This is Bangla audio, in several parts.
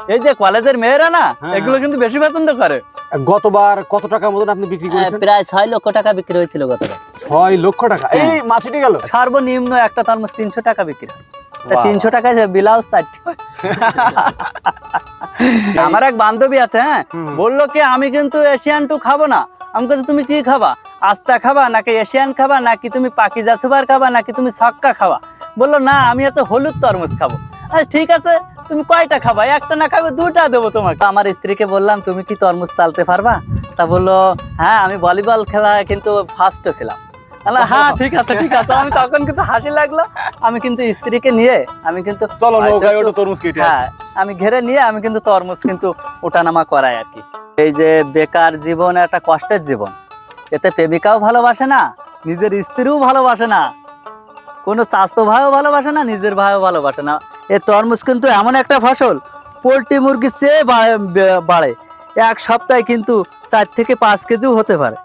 এই যে কলেজের মেয়েরা না হ্যাঁ, এগুলো কিন্তু বেশি পছন্দ করে। গতবার কত টাকা মতন আপনি বিক্রি করেছেন? প্রায় ছয় লক্ষ টাকা বিক্রি হয়েছিল গতবার। ছয় লক্ষ টাকা। এই মাছটি গেল। সর্বনিম্ন একটা তরমুজ তিনশো টাকা বিক্রি। হয়। তিনশো টাকায় ব্লাউজ চারটি আমার এক বান্ধবী আছে হ্যাঁ। বলল কি আমি কিন্তু এশিয়ান টু খাব না। আমি কাছে তুমি কি খাবা? আস্তা খাবা নাকি এশিয়ান খাবা? নাকি তুমি পাকিজা সুপার খাবা? নাকি তুমি ছক্কা খাবা? বলল না আমি হচ্ছে হলুদ তরমুজ খাব। আচ্ছা ঠিক আছে তুমি কয়টা খাবা? একটা না খাবে দুটা দেবো তোমাকে। আমার স্ত্রীকে বললাম তুমি কি তরমুজ চালতে পারবা? তা বলল হ্যাঁ আমি ভলিবল খেলা কিন্তু ফার্স্ট ছিলাম। হ্যাঁ ঠিক আছে ঠিক আছে। আমি তখন কিন্তু হাসি লাগল। আমি কিন্তু স্ত্রীকে নিয়ে আমি কিন্তু চলো নৌকায় ওটা তরমুজ কেটে হ্যাঁ আমি ঘেরে নিয়ে আমি কিন্তু তরমুজ কিন্তু ওঠানামা করাই আর কি। এই যে বেকার জীবন একটা কষ্টের জীবন। এতে প্রেমিকাও ভালোবাসে না নিজের স্ত্রীও ভালোবাসে না। কোনো স্বাস্থ্য ভাইও ভালোবাসে না নিজের ভাইও ভালোবাসে না। এ তরমুজ কিন্তু এমন একটা ফসল পোলট্রি মুরগির চেয়ে বাড়ে এক সপ্তাহে কিন্তু চার থেকে পাঁচ কেজিও হতে পারে।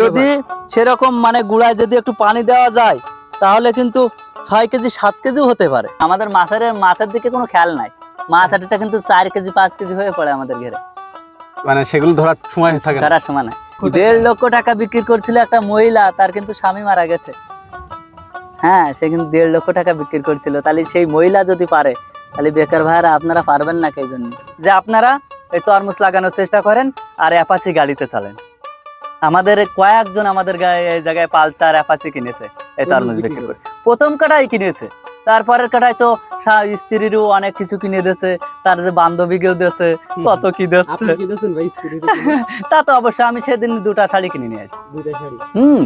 যদি সেরকম মানে গুড়ায় যদি একটু পানি দেওয়া যায় তাহলে কিন্তু ছয় কেজি সাত কেজিও হতে পারে। আমাদের মাছের মাছের দিকে কোনো খেয়াল নাই। মাছ আটিটা কিন্তু চার কেজি পাঁচ কেজি হয়ে পড়ে আমাদের ঘরে। মানে সেগুলো ধরার সময় থাকে না। তারা সমান দেড় লক্ষ টাকা বিক্রি করছিল একটা মহিলা তার কিন্তু স্বামী মারা গেছে। হ্যাঁ সে কিন্তু দেড় লক্ষ টাকা বিক্রি করছিল। তাহলে সেই মহিলা যদি পারে তাহলে বেকার ভাইরা আপনারা পারবেন না এই জন্য? যে আপনারা এই তরমুজ লাগানোর চেষ্টা করেন আর অ্যাপাসি গাড়িতে চলেন। আমাদের কয়েকজন আমাদের গায়ে এই জায়গায় পালচার অ্যাপাসি কিনেছে এই তরমুজ বিক্রি করে। প্রথম কাটাই কিনেছে। তারপরের কাটাই তো স্ত্রীরও অনেক কিছু কিনে দিয়েছে তার যে বান্ধবীকেও দিয়েছে কত কি দিচ্ছে কি তা তো অবশ্যই আমি সেদিন দুটা শাড়ি কিনে নিয়েছি হুম।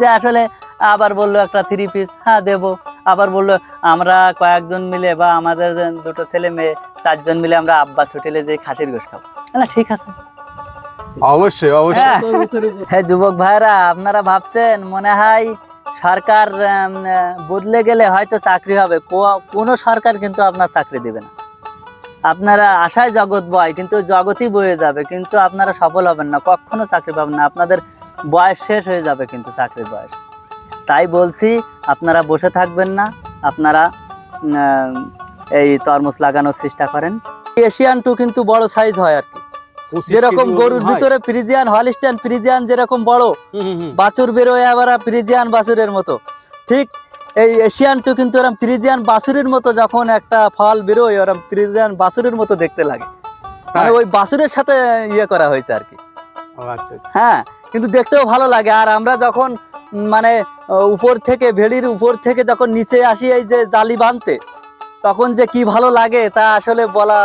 যে আসলে আবার বলল একটা থ্রি পিস হ্যাঁ দেবো। আবার বলল আমরা কয়েকজন মিলে বা আমাদের দুটো ছেলে মেয়ে চারজন মিলে আমরা আব্বাস হোটেলে যে খাসির গোস খাব। না ঠিক আছে। অবশ্যই অবশ্যই। হ্যাঁ। যুবক ভাইরা আপনারা ভাবছেন মনে হয় সরকার বদলে গেলে হয়তো চাকরি হবে। কোনো সরকার কিন্তু আপনার চাকরি দেবে না। আপনারা আশায় জগৎ বয় কিন্তু জগতই বয়ে যাবে কিন্তু আপনারা সফল হবেন না। কখনো চাকরি পাবেন না। আপনাদের বয়স শেষ হয়ে যাবে কিন্তু চাকরির বয়স। তাই বলছি আপনারা বসে থাকবেন না আপনারা এই তরমুজ লাগানোর চেষ্টা করেন। এশিয়ান টু কিন্তু বড় সাইজ হয় আর কি। যেরকম গরুর ভিতরে ফ্রিজিয়ান হলিস্টান ফ্রিজিয়ান যেরকম বড়। বাছুর বেরোয় আবার ফ্রিজিয়ান বাছুরের মতো। ঠিক এই এশিয়ান টু কিন্তু ওরম ফ্রিজিয়ান বাছুরের মতো যখন একটা ফল বেরোয় ওরম ফ্রিজিয়ান বাছুরের মতো দেখতে লাগে। মানে ওই বাছুরের সাথে ইয়ে করা হয়েছে আর কি। আচ্ছা আচ্ছা। হ্যাঁ কিন্তু দেখতেও ভালো লাগে। আর আমরা যখন মানে উপর থেকে, ভেড়ির উপর থেকে যখন নিচে আসি এই যে জালি বাঁধতে তখন যে কি ভালো লাগে তা আসলে বলা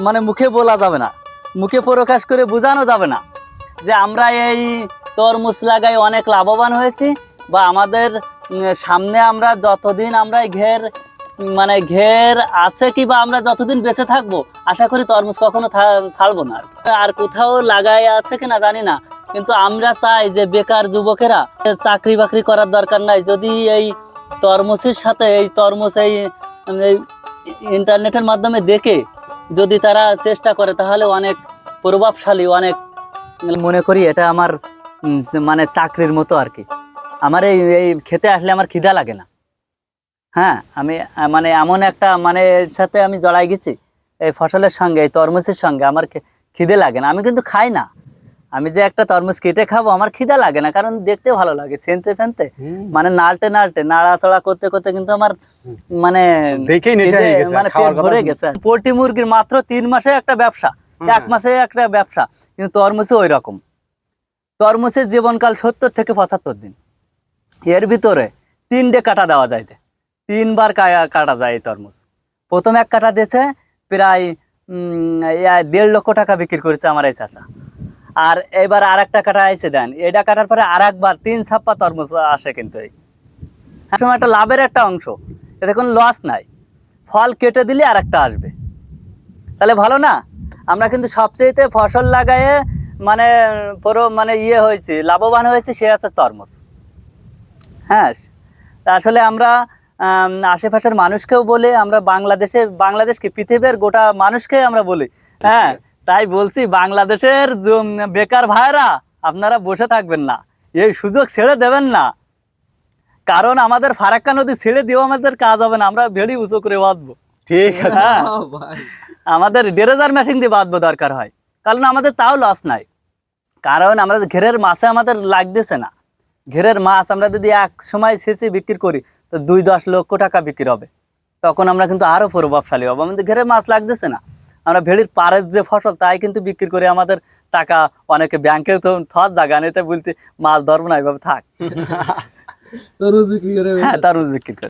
মানে মুখে বলা যাবে না মুখে প্রকাশ করে বোঝানো যাবে না যে আমরা এই তরমুজ লাগাই অনেক লাভবান হয়েছি বা আমাদের সামনে আমরা যতদিন আমরা ঘের মানে ঘের আছে কি বা আমরা যতদিন বেঁচে থাকব, আশা করি তরমুজ কখনো ছাড়বো না। আর কোথাও লাগাই আছে কিনা জানি না কিন্তু আমরা চাই যে বেকার যুবকেরা চাকরি বাকরি করার দরকার নাই। যদি এই তরমুজের সাথে, এই তরমুজ, এই ইন্টারনেটের মাধ্যমে দেখে যদি তারা চেষ্টা করে, তাহলে অনেক প্রভাবশালী, অনেক মনে করি এটা আমার মানে চাকরির মতো আর কি। আমার এই এই খেতে আসলে আমার খিদা লাগে না। হ্যাঁ আমি মানে এমন একটা মানে সাথে আমি জড়াই গেছি, এই ফসলের সঙ্গে, এই তরমুজের সঙ্গে, আমার খিদে লাগে না। আমি কিন্তু খাই না। আমি যে একটা তরমুজ কেটে খাব আমার খিদা লাগে না কারণ দেখতে ভালো লাগে চেনতে চেনতে হুম। মানে নাড়তে নাড়তে নাড়াচড়া করতে করতে কিন্তু আমার মানে মানে পেট ভরে গেছে। পোল্ট্রি মুরগির মাত্র তিন মাসে একটা ব্যবসা এক মাসে একটা ব্যবসা কিন্তু তরমুজে ওই রকম। তরমুজের জীবনকাল সত্তর থেকে পঁচাত্তর দিন। এর ভিতরে তিনটে কাটা দেওয়া যায় তিনবার কাটা যায় এই তরমুজ। প্রথম এক কাটা দিয়েছে প্রায় উম, দেড় লক্ষ টাকা বিক্রি করেছে আমার এই চাচা। আর এবার আর একটা কাটা আইসে দেন। এটা কাটার পরে আর একবার তিন ছাপ্পা তরমুজ আসে কিন্তু এই। সময় একটা লাভের একটা অংশ। এতে কোনো লস নাই। ফল কেটে দিলে আর একটা আসবে। তাহলে ভালো না? আমরা কিন্তু সবচেয়েতে ফসল লাগায়ে মানে পুরো মানে ইয়ে হয়েছি, লাভবান হয়েছে সে হচ্ছে তরমুজ। হ্যাঁ আসলে আমরা আশেপাশের মানুষকেও বলে, আমরা বাংলাদেশে, বাংলাদেশকে পৃথিবীর গোটা মানুষকে আমরা বলি। হ্যাঁ তাই বলছি বাংলাদেশের বেকার ভাইরা আপনারা বসে থাকবেন না। এই সুযোগ ছেড়ে দেবেন না। কারণ আমাদের ফারাক্কা নদী ছেড়ে দিয়েও আমাদের কাজ হবে না আমরা ভেড়ি উঁচু করে বাঁধবো। ঠিক আছে। হ্যাঁ। আমাদের ডেরেজার মেশিন দিয়ে বাঁধবো দরকার হয়। কারণ আমাদের তাও লস নাই। কারণ আমাদের ঘেরের মাছে আমাদের লাগতেছে না। ঘেরের মাছ আমরা যদি এক সময় শেষে বিক্রি করি তো দুই দশ লক্ষ টাকা বিক্রি হবে। তখন আমরা কিন্তু আরও প্রভাবশালী হব। আমাদের ঘেরের মাছ লাগতেছে না। আমরা ভেড়ির পাড়ের যে ফসল তাই কিন্তু বিক্রি করে আমাদের টাকা অনেকে ব্যাংকে তো থর জায়গা নেই বলতে মাছ ধরবো না এইভাবে থাক। তরমুজ বিক্রি করে হ্যাঁ তার বিক্রি করে।